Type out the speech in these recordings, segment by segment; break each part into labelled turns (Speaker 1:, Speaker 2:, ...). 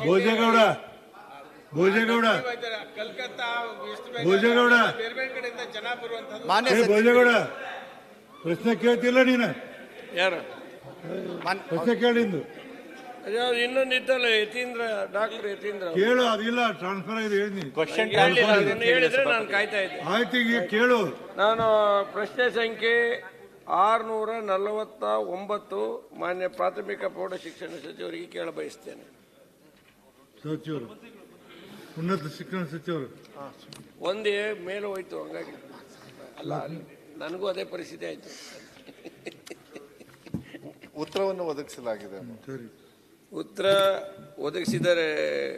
Speaker 1: Bhojegowda Bhojegowda
Speaker 2: Calcutta west
Speaker 1: Bhojegowda
Speaker 2: ಕಡೆಯಿಂದ ಜನ ಬರುವಂತದ್ದು.
Speaker 3: ಮಾನ್ಯ
Speaker 1: ಭೋಜೇಗೌಡ ಪ್ರಶ್ನೆ ಕೇಳ್ತಿಲ್ಲ ನೀನು?
Speaker 4: ಯಾರು?
Speaker 1: ಪ್ರಶ್ನೆ ಕೇಳಿಂದು
Speaker 4: ಅದೇ ಇನ್ನೊಂದು ಇತ್ತಲ್ಲ ಯತೀಂದ್ರ ಡಾಕ್ಟರ್ ಯತೀಂದ್ರ
Speaker 1: ಕೇಳು ಅದಿಲ್ಲ ಟ್ರಾನ್ಸ್ಫರ್ ಆಗಿದೆ ಹೇಳಿ
Speaker 3: ಕ್ವಶನ್
Speaker 4: ಹೇಳಿದ್ರೆ ನಾನು ಕಾಯ್ತಾ ಇದ್ದೆ.
Speaker 1: ಆಯ್ತು ಈಗ ಕೇಳು.
Speaker 4: ನಾನು ಪ್ರಶ್ನೆ ಸಂಖ್ಯೆ ಆರುನೂರ ನಲವತ್ತ ಒಂಬತ್ತು ಮಾನ್ಯ ಪ್ರಾಥಮಿಕ ಪ್ರೌಢ ಶಿಕ್ಷಣ ಸಚಿವರಿಗೆ ಕೇಳ ಬಯಸ್ತೇನೆ
Speaker 1: ಸಚಿವರು. ಉನ್ನತ ಶಿಕ್ಷಣ ಸಚಿವರು.
Speaker 4: ಒಂದೇ ಮೇಲೆ ಹೋಯ್ತು ಹಂಗಾಗಿ. ಅಲ್ಲ ನನಗೂ ಅದೇ ಪರಿಸ್ಥಿತಿ ಆಯ್ತು.
Speaker 5: ಉತ್ತರವನ್ನು ಒದಗಿಸಲಾಗಿದೆ.
Speaker 1: ಸರಿ.
Speaker 4: ಉತ್ತರ ಒದಗಿಸಿದರೆ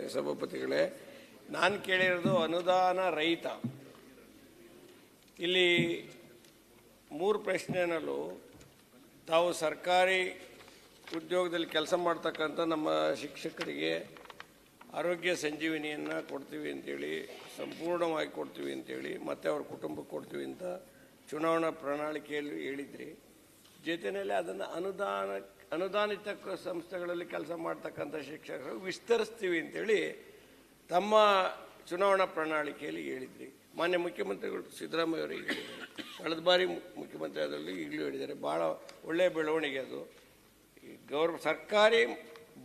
Speaker 4: ಸಭಾಪತಿಗಳೇ ನಾನು ಕೇಳಿರೋದು ಅನುದಾನ ರಹಿತ. ಇಲ್ಲಿ ಮೂರು ಪ್ರಶ್ನೆನಲ್ಲೂ ತಾವು ಸರ್ಕಾರಿ ಉದ್ಯೋಗದಲ್ಲಿ ಕೆಲಸ ಮಾಡ್ತಕ್ಕಂಥ ನಮ್ಮ ಶಿಕ್ಷಕರಿಗೆ ಆರೋಗ್ಯ ಸಂಜೀವಿನಿಯನ್ನು ಕೊಡ್ತೀವಿ ಅಂತೇಳಿ, ಸಂಪೂರ್ಣವಾಗಿ ಕೊಡ್ತೀವಿ ಅಂತೇಳಿ, ಮತ್ತೆ ಅವ್ರ ಕುಟುಂಬಕ್ಕೆ ಕೊಡ್ತೀವಿ ಅಂತ ಚುನಾವಣಾ ಪ್ರಣಾಳಿಕೆಯಲ್ಲಿ ಹೇಳಿದ್ರಿ. ಜೊತೆಯಲ್ಲಿ ಅದನ್ನು ಅನುದಾನ, ಅನುದಾನಿತ ಸಂಸ್ಥೆಗಳಲ್ಲಿ ಕೆಲಸ ಮಾಡ್ತಕ್ಕಂಥ ಶಿಕ್ಷಕರು ವಿಸ್ತರಿಸ್ತೀವಿ ಅಂತೇಳಿ ತಮ್ಮ ಚುನಾವಣಾ ಪ್ರಣಾಳಿಕೆಯಲ್ಲಿ ಹೇಳಿದ್ರಿ. ಮಾನ್ಯ ಮುಖ್ಯಮಂತ್ರಿಗಳು ಸಿದ್ದರಾಮಯ್ಯ ಅವರು ಈಗ ಕಳೆದ ಬಾರಿ ಮುಖ್ಯಮಂತ್ರಿ ಅದರಲ್ಲಿ ಈಗಲೂ ಹೇಳಿದ್ದಾರೆ. ಭಾಳ ಒಳ್ಳೆಯ ಬೆಳವಣಿಗೆ ಅದು. ಗೌರ್ ಸರ್ಕಾರಿ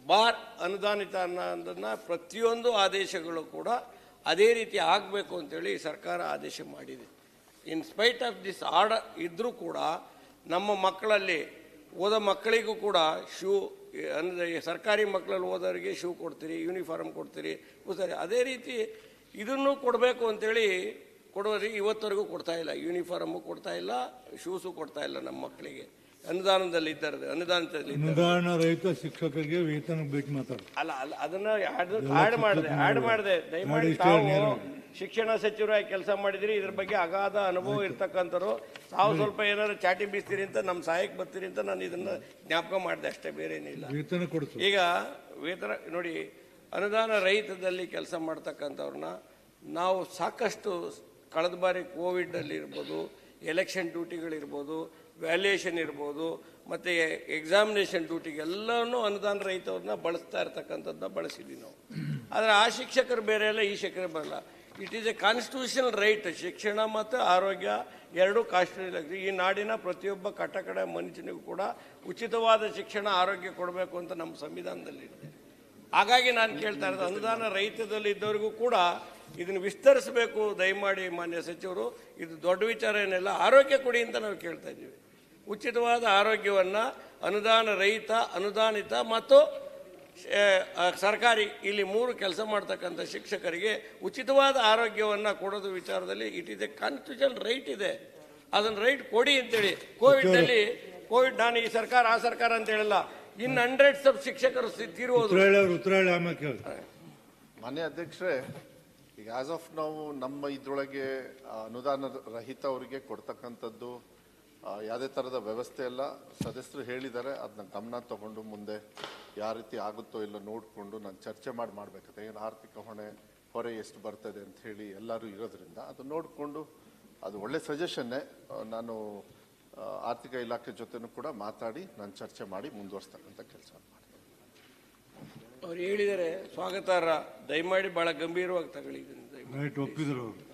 Speaker 4: ಬಾರ್ ಅನುದಾನಿತ ಅನ್ನೋದನ್ನು ಪ್ರತಿಯೊಂದು ಆದೇಶಗಳು ಕೂಡ ಅದೇ ರೀತಿ ಆಗಬೇಕು ಅಂತೇಳಿ ಸರ್ಕಾರ ಆದೇಶ ಮಾಡಿದೆ. In spite of this order ಇದ್ದರೂ ಕೂಡ ನಮ್ಮ ಮಕ್ಕಳಲ್ಲಿ ಓದೋ ಮಕ್ಕಳಿಗೂ ಕೂಡ ಶೂ, ಅಂದರೆ ಸರ್ಕಾರಿ ಮಕ್ಕಳಲ್ಲಿ ಓದೋರಿಗೆ ಶೂ ಕೊಡ್ತೀರಿ ಯೂನಿಫಾರ್ಮ್ ಕೊಡ್ತೀರಿ ಸರಿ ಅದೇ ರೀತಿ ಇದನ್ನು ಕೊಡಬೇಕು ಅಂತೇಳಿ ಕೊಡೋರಿಗೆ ಇವತ್ತವರೆಗೂ ಕೊಡ್ತಾ ಇಲ್ಲ. ಯೂನಿಫಾರ್ಮು ಕೊಡ್ತಾ ಇಲ್ಲ, ಶೂಸು ಕೊಡ್ತಾ ಇಲ್ಲ ನಮ್ಮ ಮಕ್ಕಳಿಗೆ. ಅನುದಾನದಲ್ಲಿ ಇದ್ದಾರೆ ಅನುದಾನದಲ್ಲಿ
Speaker 1: ಅನುದಾನ ರಹಿತ ಶಿಕ್ಷಕರಿಗೆ ವೇತನ ಬೇಕು ಮಾತಾಡ
Speaker 4: ಅಲ್ಲ ಅಲ್ಲ ಅದನ್ನ ಆಡ್ ಮಾಡಿದೆ ಆಡ್ ಮಾಡಿದೆ. ದಯಮಾಡಿ ತಾವು. ಶಿಕ್ಷಣ ಸಚಿವರಾಗಿ ಕೆಲಸ ಮಾಡಿದಿರಿ ಇದ್ರ ಬಗ್ಗೆ ಅಗಾಧ ಅನುಭವ ಇರ್ತಕ್ಕಂಥವ್ರು. ತಾವು ಸ್ವಲ್ಪ ಏನಾದ್ರು ಚಾಟಿ ಬೀಸ್ತೀರಿ ಅಂತ ನಮ್ಮ ಸಹಾಯಕ್ಕೆ ಬರ್ತೀರಿ ಅಂತ ನಾನು ಇದನ್ನ ಜ್ಞಾಪಕ ಮಾಡಿದೆ ಅಷ್ಟೇ ಬೇರೆ ಏನಿಲ್ಲ.
Speaker 1: ವೇತನ ಕೊಡಿಸು.
Speaker 4: ಈಗ ವೇತನ ನೋಡಿ ಅನುದಾನ ರಹಿತದಲ್ಲಿ ಕೆಲಸ ಮಾಡ್ತಕ್ಕಂಥವ್ರನ್ನ ನಾವು ಸಾಕಷ್ಟು ಕಳೆದ ಬಾರಿ ಕೋವಿಡಲ್ಲಿ ಇರ್ಬೋದು ಎಲೆಕ್ಷನ್ ಡ್ಯೂಟಿಗಳಿರ್ಬೋದು ವ್ಯಾಲ್ಯೂಯೇಷನ್ ಇರ್ಬೋದು, ಮತ್ತು ಎಕ್ಸಾಮಿನೇಷನ್ ಡ್ಯೂಟಿಗೆಲ್ಲನೂ ಅನುದಾನ ರಹಿತವ್ರನ್ನ ಬಳಸ್ತಾ ಇರ್ತಕ್ಕಂಥದ್ದನ್ನ ಬಳಸಿದ್ವಿ ನಾವು. ಆದರೆ ಆ ಶಿಕ್ಷಕರು ಬೇರೆ ಅಲ್ಲ, ಈ ಶಿಕ್ಷಕರು ಬರಲ್ಲ. It is a constitutional right ಶಿಕ್ಷಣ ಮತ್ತು ಆರೋಗ್ಯ ಎರಡೂ ಕಾನ್ಸ್ಟಿಟ್ಯೂಷನ್ ಈ ನಾಡಿನ ಪ್ರತಿಯೊಬ್ಬ ಕಟ್ಟಕಡ ಮನುಷ್ಯನಿಗೂ ಕೂಡ ಉಚಿತವಾದ ಶಿಕ್ಷಣ, ಆರೋಗ್ಯ ಕೊಡಬೇಕು ಅಂತ ನಮ್ಮ ಸಂವಿಧಾನದಲ್ಲಿ ಹಾಗಾಗಿ ನಾನು ಕೇಳ್ತಾ ಇರೋದು, ಅನುದಾನ ರೈತದಲ್ಲಿ ಇದ್ದವರಿಗೂ ಕೂಡ ಇದನ್ನು ವಿಸ್ತರಿಸಬೇಕು ದಯಮಾಡಿ ಮಾನ್ಯ ಸಚಿವರು. ಇದು ದೊಡ್ಡ ವಿಚಾರ ಏನಿಲ್ಲ ಆರೋಗ್ಯ ಕೊಡಿ ಅಂತ ನಾವು ಕೇಳ್ತಾ ಇದ್ದೀವಿ. ಉಚಿತವಾದ ಆರೋಗ್ಯವನ್ನು ಅನುದಾನ ರಹಿತ ಅನುದಾನಿತ ಮತ್ತು ಸರ್ಕಾರಿ ಇಲ್ಲಿ ಮೂರು ಕೆಲಸ ಮಾಡ್ತಕ್ಕಂಥ ಶಿಕ್ಷಕರಿಗೆ ಉಚಿತವಾದ ಆರೋಗ್ಯವನ್ನು ಕೊಡೋದು ವಿಚಾರದಲ್ಲಿ it is a constitution right ಇದೆ. ಅದನ್ನು ರೈಟ್ ಕೊಡಿ ಅಂತೇಳಿ. ಕೋವಿಡ್ನಲ್ಲಿ ಕೋವಿಡ್ ನಾನು ಈ ಸರ್ಕಾರ ಆ ಸರ್ಕಾರ ಅಂತ ಹೇಳಲ್ಲ. ಇನ್ ಹಂಡ್ರೆಡ್ಸ್ ಆಫ್ ಶಿಕ್ಷಕರು ಸ್ಥಿತಿ ತೀರುವುದು
Speaker 5: ಮಾನ್ಯ ಅಧ್ಯಕ್ಷರೇ ಈಗ ಆಸ್ ಆಫ್ ನಾವು ನಮ್ಮ ಇದ್ರೊಳಗೆ ಅನುದಾನ ರಹಿತ ಅವರಿಗೆ ಕೊಡ್ತಕ್ಕಂಥದ್ದು ಯಾವುದೇ ಥರದ ವ್ಯವಸ್ಥೆ ಎಲ್ಲ ಸದಸ್ಯರು ಹೇಳಿದ್ದಾರೆ ಅದನ್ನ ಗಮನ ತಗೊಂಡು ಮುಂದೆ ಯಾವ ರೀತಿ ಆಗುತ್ತೋ ಇಲ್ಲ ನೋಡಿಕೊಂಡು ನಾನು ಚರ್ಚೆ ಮಾಡಿ, ಮಾಡಬೇಕಂತ. ಏನು ಆರ್ಥಿಕ ಹೊಣೆ, ಹೊರೆ ಎಷ್ಟು ಬರ್ತದೆ ಅಂತ ಹೇಳಿ ಎಲ್ಲರೂ ಇರೋದ್ರಿಂದ ಅದು ನೋಡಿಕೊಂಡು ಅದು ಒಳ್ಳೆ ಸಜೆಷನ್ನೇ ನಾನು ಆರ್ಥಿಕ ಇಲಾಖೆ ಜೊತೆನೂ ಕೂಡ ಮಾತಾಡಿ ನಾನು ಚರ್ಚೆ ಮಾಡಿ ಮುಂದುವರಿಸ್ತಕ್ಕಂಥ ಕೆಲಸ ಮಾಡ್ತೀನಿ.
Speaker 4: ಅವ್ರು ಹೇಳಿದರೆ ಸ್ವಾಗತಾರ್ಹ. ದಯಮಾಡಿ ಬಹಳ ಗಂಭೀರವಾಗಿ ತಗೊಳ್ಳಿ ಇದನ್ನು.
Speaker 1: ಒಪ್ಪಿದ್ರು